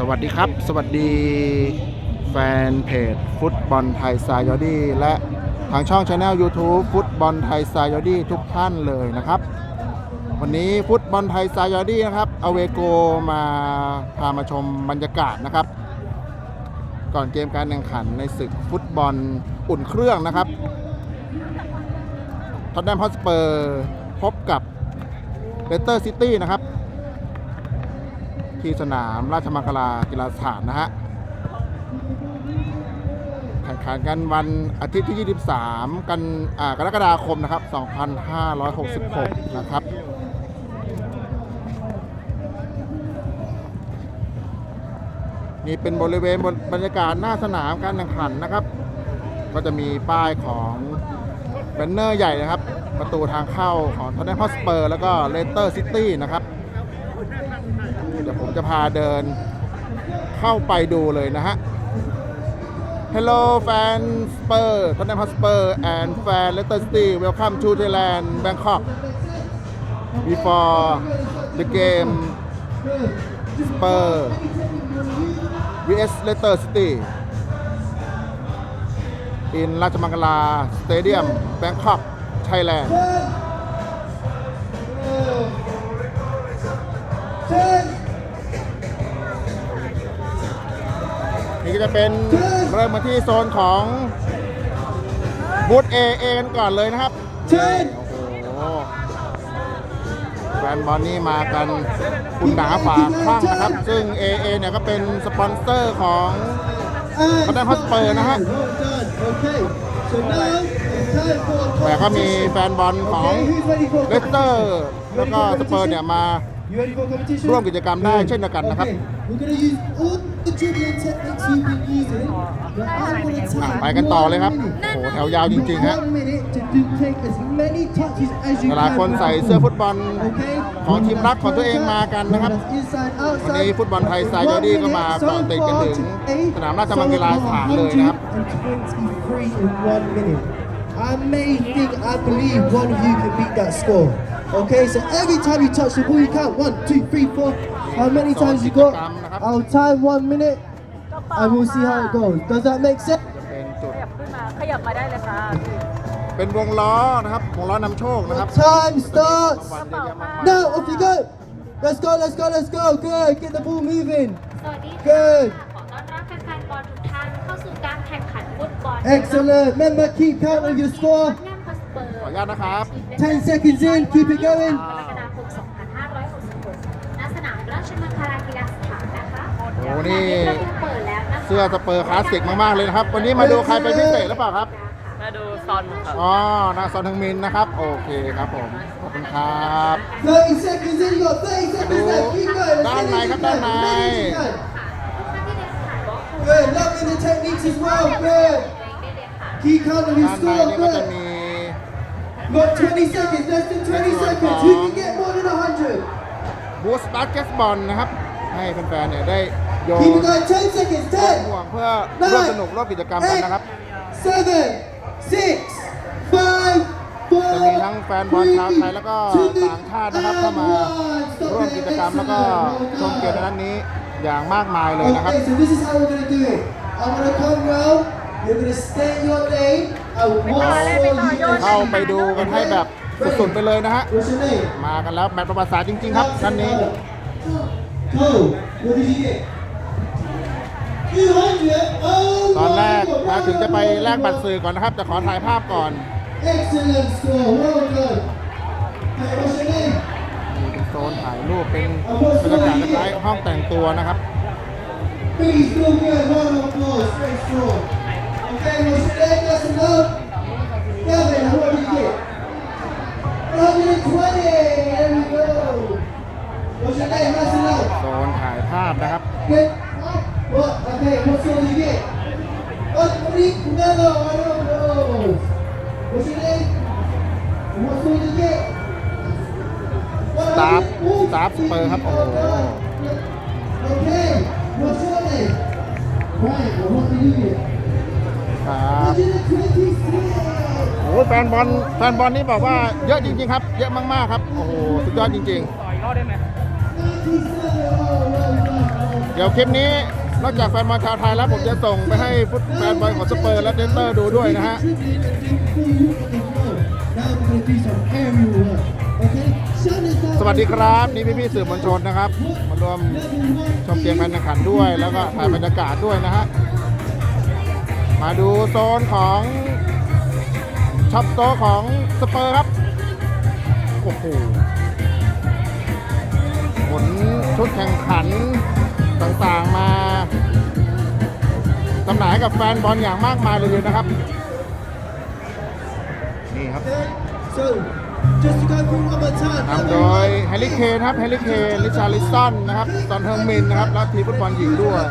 สวัสดีครับ สวัสดีแฟนเพจฟุตบอลไทยซายอดี้และทางช่องช anel YouTube ฟุตบอลไทยซายอดี้ทุกท่านเลยนะครับ วันนี้ฟุตบอลไทยซายอดี้นะครับอเวโกมาพามาชมบรรยากาศนะครับ ก่อนเกมการแข่งขันในศึกฟุตบอลอุ่นเครื่องนะครับท็อตแนมฮอสเปอร์พบกับเลสเตอร์ซิตี้นะครับ ที่สนามราชมังคลากีฬาสถานนะฮะแข่งขันกันวันอาทิตย์ที่ 23 กันอ่ากรกฎาคมนะครับ 2566 นะครับนี่เป็นบริเวณบรรยากาศหน้าสนามการแข่งขันนะครับ ก็จะมีป้ายของแบนเนอร์ใหญ่นะครับ ประตูทางเข้าของทอนเนมฮอสเปอร์ แล้วก็เลสเตอร์ซิตี้นะครับ จะพาเดินเข้าไปดูเลยนะฮะ Hello fan Spur Tottenham Hotspur and fan Leicester City welcome to Thailand Bangkok before the game Spur vs Leicester City in Rajamangala Stadium Bangkok Thailand Ten, นี่ก็จะเป็นเริ่มมาที่โซนของบูธเอเอกันก่อนเลยนะครับ ten, โอ้โหแฟนบอลนี่มากันคุณหนาฝาคลั่งนะครับ ซึ่ง AA เนี่ยก็เป็นสปอนเซอร์ของ and เขาได้ฮอตสเปอร์นะฮะ well done. Okay, so now it's time for แต่ก็มีแฟนบอลของ Okay, who's ready for เลสเตอร์ แล้วก็สเปอร์เนี่ยมา You ready for competition? ร่วมกิจกรรมได้เช่นเดียวกันนะครับ Okay, we're gonna use all ไปกันต่อเลยครับโอ้โหแถวยาวจริงๆฮะเหล่ลคนใส่เสื้อฟุตบอลของทีมรักของตัวเองมากันนะครับวันนี้ฟุตบอลไทยสายอดีก็มาเกาะติดกันถึงสนามราชมังคลาสถานเลยนะครับ I may think I believe one of you can beat that score. Okay, so every time you touch the ball, you count one, two, three, four. How many times you got? I'll time one minute, and we'll see how it goes. Does that make sense? จะเป็นจุด ขยับขึ้นมา ขยับมาได้เลยค่ะ เป็นวงล้อนะครับ วงล้อนำโชคนะครับ Time starts บอลเยอะแยะมากมาย now. Off you go. Let's go. Let's go. Let's go. Good. Get the ball moving. สวัสดีค่ะ Good. ขอต้อนรับแฟนๆบอลทุกท่านเข้าสู่การแข่งขันฟุตบอล Excellent. Remember, keep count of your score. งานพอสเปอร์ขออนุญาตนะครับ 10 seconds in. Keep it going. กรกฎาคม2566ณสนามราชมังคลากีฬาสถานนะคะโอ้นี่ ประตูเปิดแล้วนะคะเสื้อสเปอร์คลาสสิกมากๆเลยนะครับ วันนี้มาดูใครเป็นพิเศษหรือเปล่าครับ มาดูซอนครับ อ๋อนาซอนทึงมินนะครับ โอเคครับผม ขอบคุณครับ 30 seconds in, you got 30 seconds left. Keep going. As ด้านใน many as ครั you บด้าน can. ใน As many as you can. ทุกท่านที่ในสถานบล็อกคู Good. Loving the techniques as well. Good. ได้เลยค่ะ Keep count of your ด้านใน score. นี่ก็จะ Good. มี Got 20 seconds. Less than 20 seconds. Who can get more than 100? บูสบาสเกตบอลนะครับ ให้แฟนๆเนี่ยได้โยน Keep it going. 10 seconds. ห่ว 10, งเพื่อร่วมสนุกร่วมกิจกรรมกันนะครับ seven, six, five, จะมี four, ทั้งแฟนบอลชาวไทยแล้วก็ต่างชาตินะครับเข้ามาร่วมกิจกรรมแล้วก็ชมเกมในนัดนี้อย่างมากมายเลยนะครับ Okay, so this is how we're gonna do it. I'm gonna come round. You're gonna stay in your lane. เข้าไปดูกันให้แบบสุดๆไปเลยนะฮะ มากันแล้วแมตช์ประวัติศาสตร์จริงๆครับนัดนี้ Go. What did you get? 200. Oh ตอนแรกมาถึงจะไปแลกบัตรสื่อก่อนนะครับ จะขอถ่ายภาพก่อนนี่เป็นโซนถ่ายรูปเป็นบรรยากาศคล้ายห้องแต่งตัวนะครับ Please do good. Round of applause. Very strong. โซนถ่ายภาพนะครับ Good. What? Okay, what score did you get? What? Rick? No, no, I don't know. What's your name? What score did you get? สตาฟสตาฟสเปอร์ครับ โอ้โห Okay, what's your name? Right, well, what did you get? ครับโอ้แฟนบอลแฟนบอลนี่บอกว่าเยอะจริง ๆ ครับ เยอะมากๆครับ โอ้โหสุดยอดจริง ต่อยรอดได้ไหมเดี๋ยวคลิปนี้นอกจากแฟนบอลชาวไทยแล้วผมจะส่งไปให้ฟุตแฟนบอลของสเปอร์และเดนเตอร์ดูด้วยนะฮะ สวัสดีครับ นี่พี่ๆสื่อมวลชนนะครับ มารวมชมเกมการแข่งขันด้วย แล้วก็ถ่ายบรรยากาศด้วยนะฮะ มาดูโซนของช็อปโตของสเปอร์ครับโอ้โหผลชุดแข่งขันต่างๆมาจำหน่ายกับแฟนบอลอย่างมากมายเลยนะครับ นี่ครับ So, just to go through one more time. นำโดยแฮร์รี่เคนครับแฮร์รี่เคนลิชาริสันนะครับซอนเฮิงมินนะครับ และทีมฟุตบอลหญิงด้วย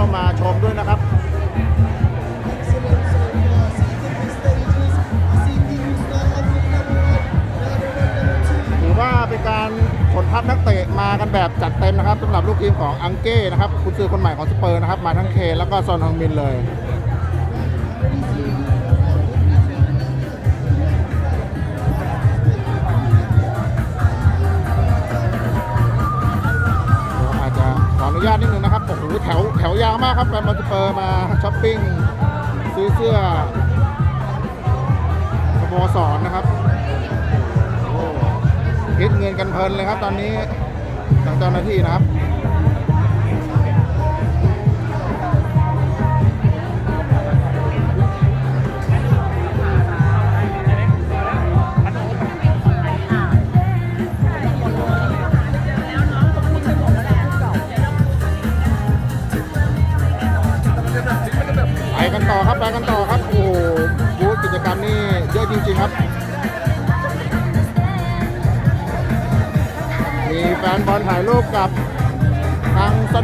เข้ามาชมด้วยนะครับถือว่าเป็นการขนทัพนักเตะมากันแบบจัดเต็มนะครับสำหรับลูกทีมของอังเก้นะครับคุณซื้อคนใหม่ของสเปอร์นะครับ มาทั้งเคนแล้วก็ซอนฮงมินเลยากครับแฟนบอลสเปอร์มาช้อปปิ้งซื้อเสื้อสโมสรนะครับโอ้คิดเงินกันเพลินเลยครับตอนนี้ทางเจ้าหน้าที่นะครับ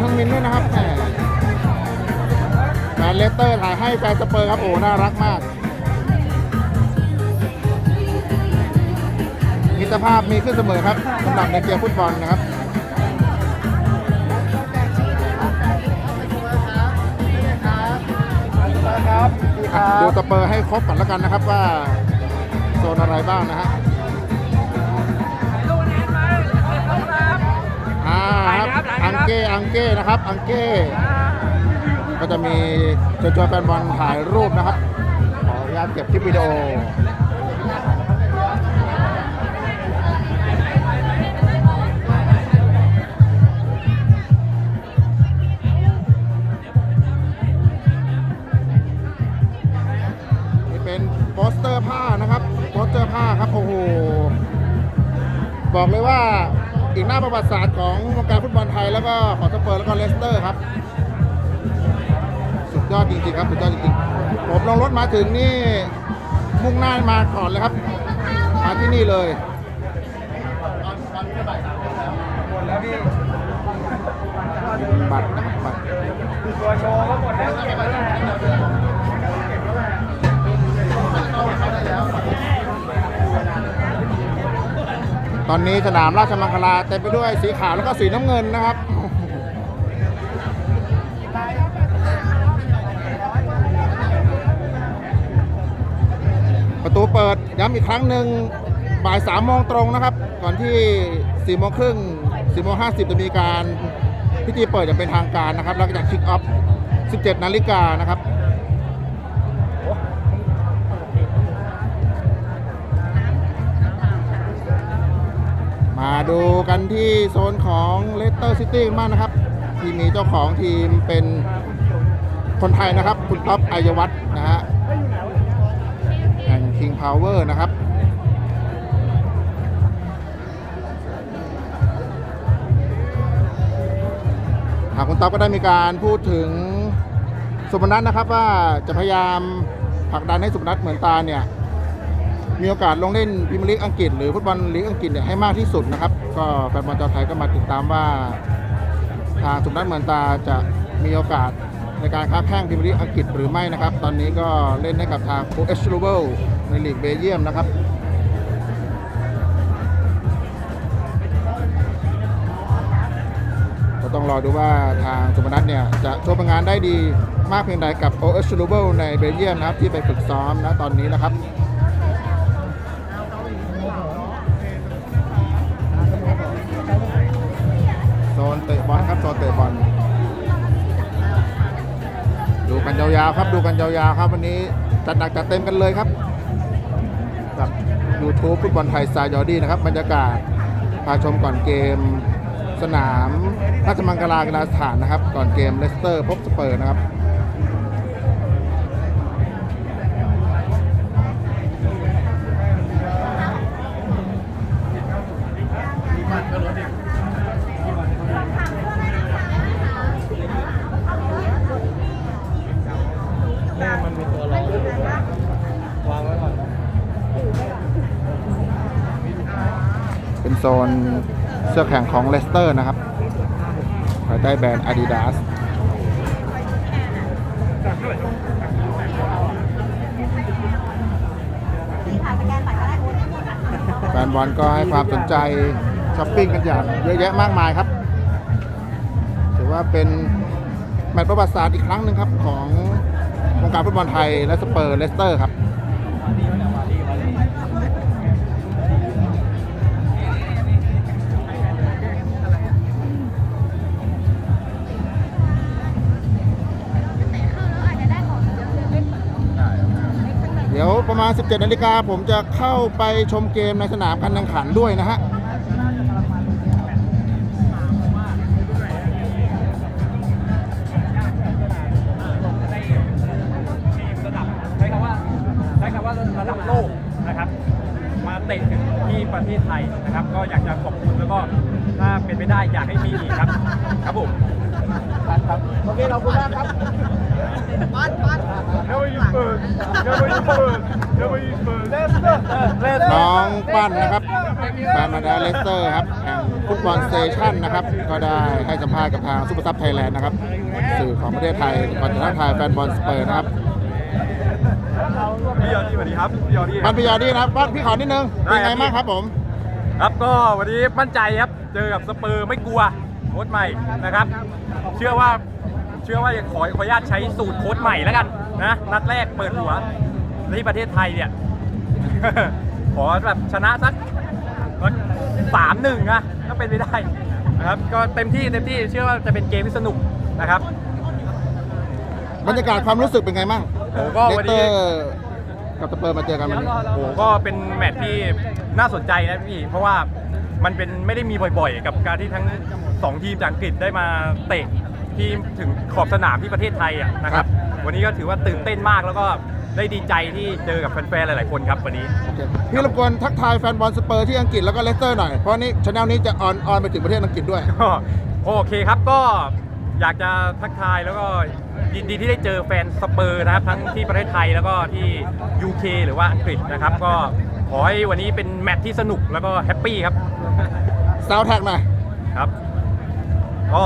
างซอนทึงมินด้วยนะครับแหมแฟนเลสเตอร์ถ่ายให้แฟนสเปอร์ครับโอ้น่ารักมากมิตรภาพมีขึ้นเสมอครับสำหรับในเกมฟุตบอลนะครับอะดูสเปอร์ให้ครบก่อนแล้วกันนะครับว่าโซนอะไรบ้างนะฮะ เก้อังเก้นะครับ อังเก้ ก็จะมีเชิญชวนแฟนบอลถ่ายรูปนะครับ ขออนุญาตเก็บคลิปวิดีโอนี่เป็นโปสเตอร์ผ้านะครับ โปสเตอร์ผ้าครับ โอ้โห บอกเลยว่า อีกหน้าประวัติศาสตร์ของวงการฟุตบอลไทยแล้วก็ของสเปอร์แล้วก็เลสเตอร์ครับ สุดยอดจริงๆครับ สุดยอดจริงๆ ผมลงรถมาถึงนี่มุ่งหน้ามาก่อนเลยครับ มาที่นี่เลยบัตรนะครับบัตรต ตอนนี้สนามราชมังคลาเต็มไปด้วยสีขาวแล้วก็สีน้ำเงินนะครับประตูเปิดย้ำอีกครั้งหนึ่งบ่ายสามโมงตรงนะครับ ก่อนที่สี่โมงครึ่งสี่โมงห้าสิบจะมีการพิธีเปิดอย่างเป็นทางการนะครับ แล้วก็จะคิกออฟ 17 นาฬิกานะครับ มาดูกันที่โซนของเลสเตอร์ซิตี้กันบ้างนะครับ ที่มีเจ้าของทีมเป็นคนไทยนะครับ คุณท็อปอัยวัฒน์นะฮะแห่งคิงพาวเวอร์นะครับหากคุณต๊อบก็ได้มีการพูดถึงสุพนัทนะครับว่าจะพยายามผลักดันให้สุพนัทเหมือนตาเนี่ย มีโอกาสลงเล่นพรีเมียร์ลีกอังกฤษ หรือฟุตบอลลีกอังกฤษเนี่ยให้มากที่สุดนะครับ ก็แฟนบอลชาวไทยก็มาติดตามว่า ทางสุนัทเหมือนตาจะมีโอกาสในการค้าแข่งพรีเมียร์ลีกอังกฤษหรือไม่นะครับ ตอนนี้ก็เล่นให้กับทางโอเอชลูเบลในลีกเบลเยียมนะครับก็ต้องรอดูว่าทางสุพนัทเนี่ยจะโชว์ผลงานได้ดีมากเพียงใดกับ o s l u b e l ในเบลเยียมนะครับที่ไปฝึกซ้อมนะตอนนี้นะครับาวๆครับดูกันยาวๆครับ วันนี้จัดหนักจัดเต็มกันเลยครับกับยูทูบฟุตบอลไทยสไตล์ยอดี้นะครับบรรยากาศพาชมก่อนเกม สนามราชมังคลากีฬาสถานนะครับ ก่อนเกมเลสเตอร์พบสเปอร์นะครับ นโซนเสื้อแข่งของเลสเตอร์นะครับภายใต้แบรนด์ Adidas แฟนบอลก็ให้ความสนใจช้อปปิ้งกันอย่างเยอะแยะมากมายครับ ถือว่าเป็นแมตช์ประวัติศาสตร์อีกครั้งหนึ่งครับ ของวงการฟุตบอลไทยและสเปอร์เลสเตอร์ครับ เดี๋ยวประมาณ 17นาฬิกาผมจะเข้าไปชมเกมในสนามการแข่งขันด้วยนะฮะ ถ้าเป็นไปได้อยากให้มีอีกครับ ครับผมโอเคเราคุณมากครับ Never use bird Never use bird Never use bird น้องปั้นนะครับแฟนมาดาเลสเตอร์ครับแห่งฟุตบอลสเตชันนะครับ ก็ได้ให้สัมภาษณ์กับทางซูเปอร์ซับไทยแลนด์นะครับ สื่อของประเทศไทยก่อนจะทักทายแฟนบอลสเปอร์นะครับพี่ยอดี้สวัสดีครับพี่ยอดี้ปันปิยาดีนะครับปั้นพี่ขอนิดนึงเป็นไงบ้างครับผม ครับก็วันนี้มั่นใจครับ เจอกับสเปอร์ไม่กลัวโค้ชใหม่นะครับ เชื่อว่าเชื่อว่าขอขออนุญาตใช้สูตรโค้ชใหม่แล้วกันนะนัดแรกเปิดหัวที่ประเทศไทยเนี่ยขอแบบชนะสักสามหนึ่งนะถ้าเป็นไปได้นะครับก็เต็มที่เต็มที่เชื่อว่าจะเป็นเกมที่สนุกนะครับบรรยากาศความรู้สึกเป็นไงบ้างโอ้ก็เลวันสเตอนี้ร์กับสเปอร์มาเจอกันวันนี้โอ้โหก็เป็นแมตช์ที่น่าสนใจนะพี่ เพราะว่า มันเป็นไม่ได้มีบ่อยๆ กับการที่ทั้ง2ทีมจากอังกฤษได้มาเตะที่ถึงขอบสนามที่ประเทศไทยอะนะครับ วันนี้ก็ถือว่าตื่นเต้นมากแล้วก็ได้ดีใจที่เจอกับแฟนๆหลายๆคนครับวันนี้ โอเคพี่รบกวนทักทายแฟนบอลสเปอร์ที่อังกฤษแล้วก็เลสเตอร์หน่อย เพราะนี่ช anel นี้จะออนออนไปถึงประเทศอังกฤษด้วย ก็โอเคครับก็อยากจะทักทายแล้วก็ยินดีที่ได้เจอแฟนสเปอร์นะครับ ทั้งที่ประเทศไทยแล้วก็ที่ UK หรือว่าอังกฤษนะครับ ก็ ขอให้วันนี้เป็นแมตช์ที่สนุกแล้วก็แฮปปี้ครับ ซาวแท็กหน่อยครับ ก็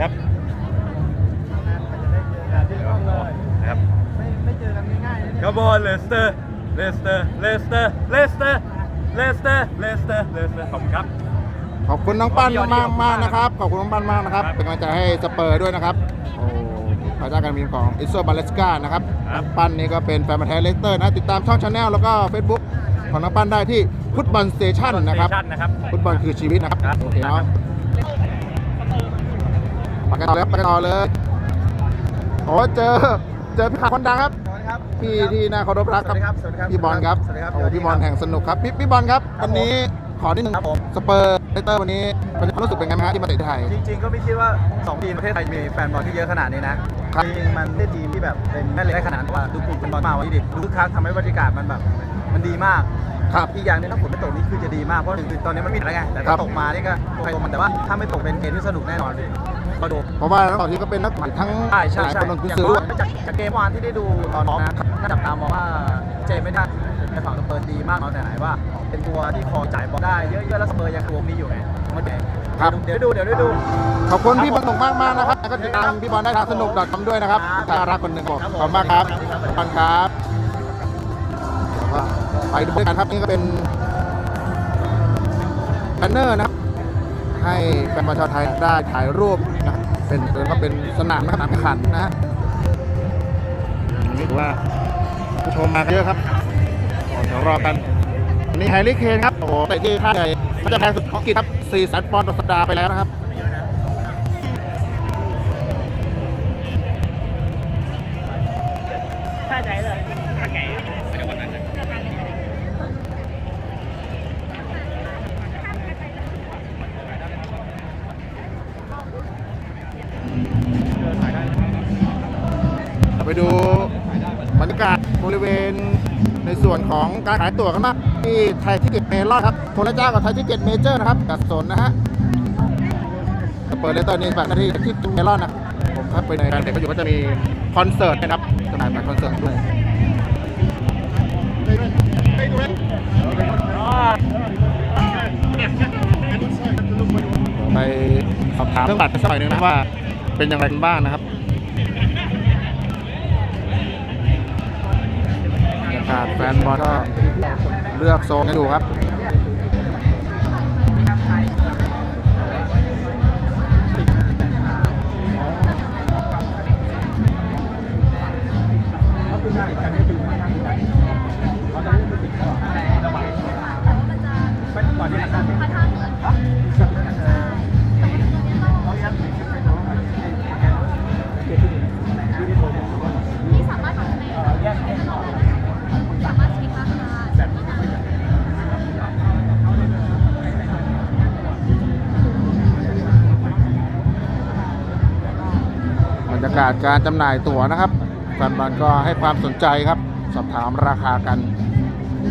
ครับครับครับบอลเลสเตอร์เลสเตอร์เลสเตอร์เลสเตอร์เลสเตอร์เลสเตอร์เลสเตอร์ขอบคุณครับ ขอบคุณน้องปั้นขอบคุณมากขอบคุณมากๆนะครับ ขอบคุณน้องปั้นมากนะครับครับ เป็นกำลังใจให้สเปอร์ด้วยนะครับ โอ้ภายใต้การบินของอิสโซบาเลสกานะครับครับน้องปั้นนี่ก็เป็นแฟนมาแท้เลสเตอร์นะ ติดตามช่องชาแนลแล้วก็ Facebook ของน้องปั้นได้ที่ฟุตบอลสเตชันนะครับสเตชันะครับฟุตบอลคือชีวิตนะครับครับโอเคเนาะไปกันต่อเลยครับไปกันต่อเลยโอ้เจอเจอพี่ขาคนดังครับพี่ที่น่าเคารพรักครับพี่บอลครับโอ้พี่บอลแห่งสนุกครับพี่พี่บอลครับวันนี้ ขอนิดนึงครับผม สเปอร์เลสเตอร์วันนี้เป็นความรู้สึกเป็นไงบ้างฮะที่มาเตะที่ไทย จริงๆ ก็ไม่คิดว่า 2 ทีมประเทศไทยมีแฟนบอลที่เยอะขนาดนี้นะ ครับ จริงๆ มันได้ทีมที่แบบเป็นแม่เหล็กได้ขนาดนั้นว่าทุกกลุ่มเป็นบอลมาวันนี้ดิทุกครั้งทำให้บรรยากาศมันแบบมันดีมาก ครับ อีกอย่างหนึงถ้าฝนไม่ตกนี่คือจะดีมากเพราะหนึ่งคือตอนนี้มันมีอะไรไงแต่ครัถ้าบ ตกมานี่ก็ใครตัวมันแต่ว่าถ้าไม่ตกเป็นเกมที่สนุกแน่นอนก็ดู เพราะว่าทั้งสองทีมก็เป็นนักเตะทั้งใช่ใช่หลายใช่คนลงทุนอย่างซื้อน้ด้อวยยจากจากเกมเมื่อวานที่ได้ดูตอนน้องนะน่าจับตามองว่าเจไม่ได้ในฝั่งสเปอร์ดีมากน้อยแต่ไหนว่า เป็นตัวที่คอจ่ายบอลได้เยอะๆแล้วสเปอร์ยังรวมนี้อยู่ไงมันเองครับเดี๋ยวดูเดี๋ยวได้ดู ขอบคุณพี่บอลตกมากมากๆนะครับแล้วก็ติดตามพี่บอลได้ทางสนุกดอทคอมด้วยนะครับครับน่ารักคนหนึ่งครับครับขอบคุณมากครับครับขอบคุณครับแล้วก็ไปดูด้วยกันครับนี่ก็เป็นแบนเนอร์นะครับให้แฟนบอลชาวไทยได้ถ่ายรูปนะครับ เป็นแล้วก็เป็นสนามสนามแข่งขันนะฮะนี่ถือว่าผู้ชมมาเยอะครับเดี๋ยวรอกันนี่แฮร์รี่เคนครับโอ้โหเตะที่ค่าใหญ่เขาจะแพงสุดของกฤษครับ4แสนปอนด์ต่อสัปดาห์ไปแล้วนะครับ การขายตั๋วกันบ้างที่ไทยทิเก็ตเมลอนครับคนละเจ้ากับไทยทิเก็ตเมเจอร์นะครับจัดสนนะฮะจะเปิดเลยตอนนี้แบบหน้าที่ที่เมลอนนะผมครับไปในการเด็กก็อยู่ก็จะมีคอนเสิร์ตนะครับจำหน่ายบัตรคอนเสิร์ตด้วยไปสอบถามเรื่องบัตรสักหน่อยหนึงนะว่าเป็นอย่างไรกันบ้างนะครับากาศแฟนบอลก็เลือกโซนกันอยู่ครับากาศการจำหน่ายตั๋วนะครับแฟนบอลก็ให้ความสนใจครับ สอบถามราคากัน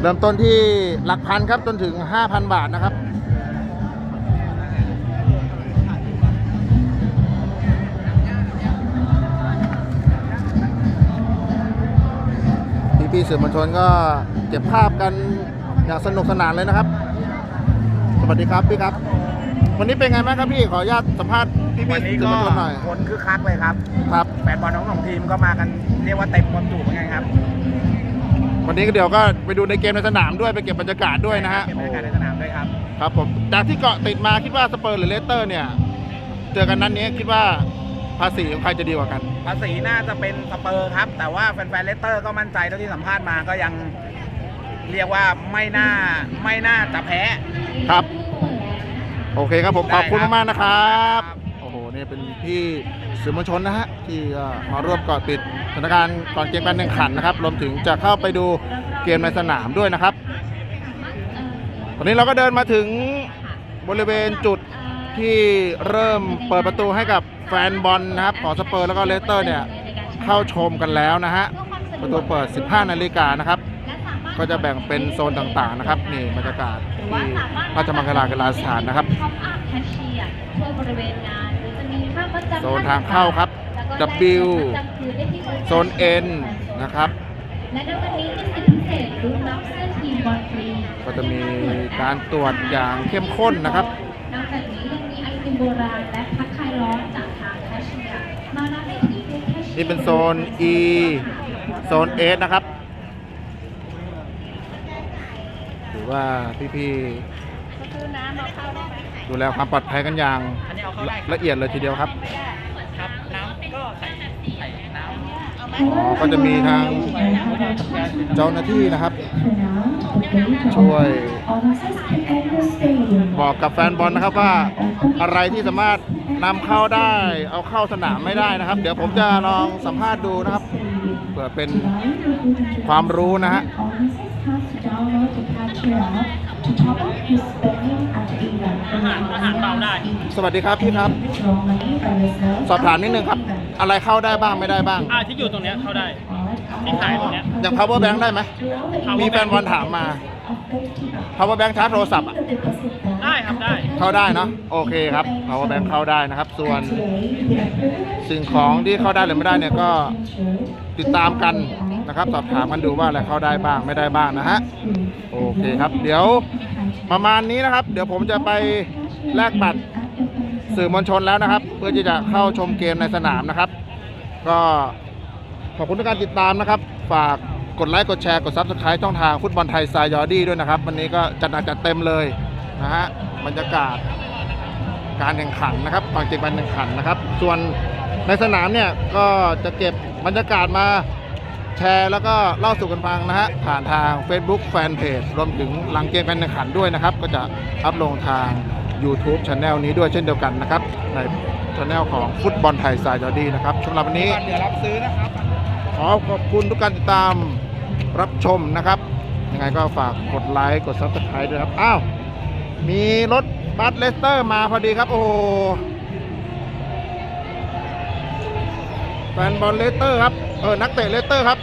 เริ่มต้นที่หลักพันครับจนถึง 5,000 บาทนะครับพี่พี่ๆสื่อมวลชนก็เก็บภาพกันอย่างสนุกสนานเลยนะครับ สวัสดีครับพี่ครับ วันนี้เป็นไงบ้างครับพี่ขออนุญาตสัมภาษณ์พี่วัพี่นนี้สื่อก็มวลชนหน่อยคนคึกคักเลยครับ ครับแฟนบอลทั้งสองทีมก็มากันเรียกว่าเต็มความจุเหมือนกันครับวันนี้ก็เดี๋ยวก็ไปดูในเกมในสนามด้วยไปเก็บบรรยากาศด้วยนะฮะเก็บบรรยากาศในสนามด้วยครับครับผมจากที่เกาะติดมาคิดว่าสเปอร์หรือเลสเตอร์เนี่ยเจอกันนั้นนี้คิดว่าภาษีของใครจะดีกว่ากัน ภาษีน่าจะเป็นสเปอร์ครับ แต่ว่าแฟนๆเลสเตอร์ก็มั่นใจเท่าที่สัมภาษณ์มาก็ยังเรียกว่าไม่น่าไม่น่าจะแพ้ครับ โอเคครับผมได้ขอบคุณครับมากๆนะครับครับโอ้โห นี่เป็นพี่สื่อมวลชนนะฮะที่มาร่วมเกาะติดสถานการณ์ก่อนเกมการแข่งขันนะครับรวมถึงจะเข้าไปดูเกมในสนามด้วยนะครับตอนนี้เราก็เดินมาถึงบริเวณจุดที่เริ่มเปิดประตูให้กับแฟนบอลนะครับของสเปอร์แล้วก็เลสเตอร์เนี่ยเข้าชมกันแล้วนะฮะประตูเปิด 15 นาฬิกานะครับก็จะแบ่งเป็นโซนต่างๆนะครับนี่บรรยากาศที่ราชมังคลากีฬาสถานนะครับ โซนทางเข้าครับแล้วก็ W ได้มัดจำคืนได้ที่บริษัทโซน N นะครับและในวันนี้มีสิทธิพิเศษรุ่นรับเสื้อทีมบอลฟรีก็จะมีการตรวจอย่างเข้มข้นนะครับนอกจากนี้ยังมีไอติมโบราณและพักคลายร้อนจากทางแคชเชียร์มารับได้ที่บูธแคชเชียร์นี่เป็นโซน E โซน S นะครับถือว่าพี่ๆ ดูแลความปลอดภัยกันอย่างละเอียดเลยทีเดียวครับ ครับน้ำก็ใส่ใส่น้ำอ๋อ ก็จะมีทางเจ้าหน้าที่นะครับ ช่วยบอกกับแฟนบอลนะครับว่าอะไรที่สามารถนำเข้าได้ เอาเข้าสนามไม่ได้นะครับ เดี๋ยวผมจะลองสัมภาษณ์ดูนะครับเผื่อเป็นความรู้นะฮะ to top up his spending at event. อา หารอาหารเบาได้สวัสดีครับพี่ครับ Withdraw money by yourself สอบถามนิดนึงครับ อะไรเข้าได้บ้างไม่ได้บ้าง อ่าที่อยู่ตรงเนี้ยเข้าได้ Alright, ที่ขายตรงเนี้ย อย่าง power bank ได้ไหม throughout the มีแฟนบอลถามมา of 50 baht. power bank ชาร์จโทรศัพท์อะ The deposit balance ได้ครับได้ เข้าได้เนาะ โอเคครับ power bank เข้าได้นะครับ ส่วน And today, we are privileged สิ่งของที่เข้าได้หรือไม่ได้เนี่ยก็ to ติดตามกัน นะครับสอบถามกันดูว่าอะไรเข้าได้บ้างไม่ได้บ้างนะฮะโอเคครับ เดี๋ยวประมาณนี้นะครับ เดี๋ยวผมจะไปแลกบัตรสื่อมวลชนแล้วนะครับ เพื่อที่จะเข้าชมเกมในสนามนะครับ ก็ขอบคุณทุกการติดตามนะครับ ฝากกดไลค์กดแชร์กดซับสไครต์ช่องทางฟุตบอลไทยซายอดี้ด้วยนะครับ วันนี้ก็จัดหนักจัดเต็มเลยนะฮะบรรยากาศการแข่งขันนะครับก่อนเกมการแข่งขันนะครับ ส่วนในสนามเนี่ยก็จะเก็บบรรยากาศมา แชร์แล้วก็เล่าสู่กันฟังนะฮะผ่านทาง Facebook Fanpage รวมถึงหลังเกมการแข่งขันด้วยนะครับ ก็จะอัพลงทาง YouTube Channel นี้ด้วยเช่นเดียวกันนะครับ ใน Channel ของฟุตบอลไทยสายจอดีนะครับสำหรับวันนี้เดี๋ยวรับซื้อนะครับขอขอบคุณทุกการติดตามรับชมนะครับ ยังไงก็ฝากกดไลค์กด Subscribe ด้วยครับอ้าวมีรถบัสเลสเตอร์มาพอดีครับ โอ้โหแฟนบอลเลสเตอร์ครับ เออ นักเตะเลสเตอร์ครับ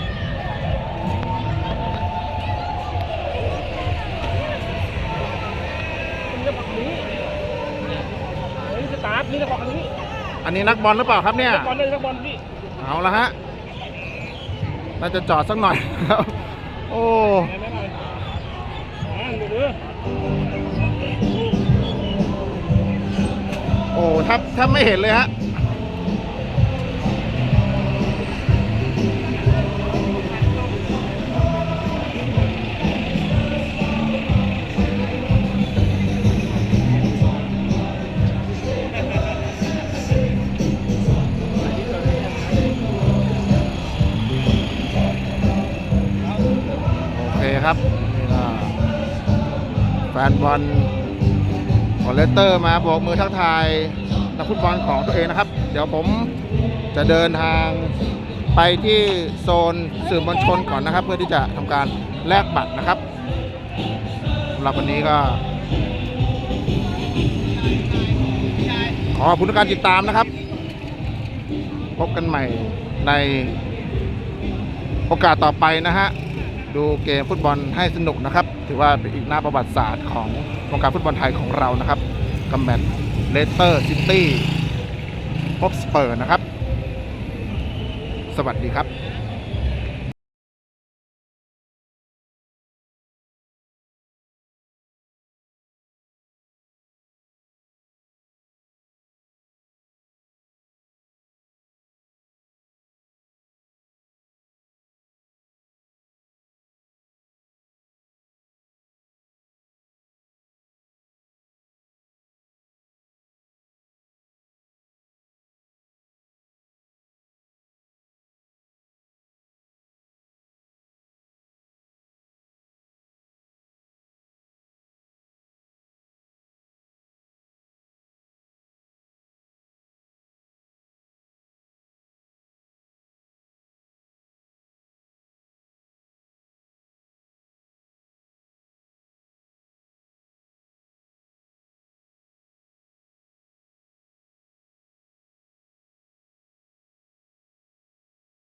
นี่จะบอกอันนี้อันนี้นักบอลหรือเปล่าครับเนี่ย บอลเลยนักบอลพี่เอาละฮะ น่าจะจอดสักหน่อยครับ โอ้ ไม่ไม่อ่าดูดูโอ้แทบแทบไม่เห็นเลยฮะ ครับนี่ก็แฟนบอลขอเลสเตอร์มาโบอกมือทักทายนักฟุตบอลของตัวเองนะครับ เดี๋ยวผมจะเดินทางไปที่โซนสื่อมวลชนก่อนนะครับ เพื่อที่จะทำการแลกบัตรนะครับสำหรับวันนี้ก็ ขอขอบคุณทุกการติดตามนะครับ พบกันใหม่ในโอกาสต่อไปนะฮะ ดูเกมฟุตบอลให้สนุกนะครับ ถือว่าเป็นอีกหน้าประวัติศาสตร์ของวงการฟุตบอลไทยของเรานะครับกัมแมตเลสเตอร์ซิตี้พบสเปอร์นะครับ สวัสดีครับ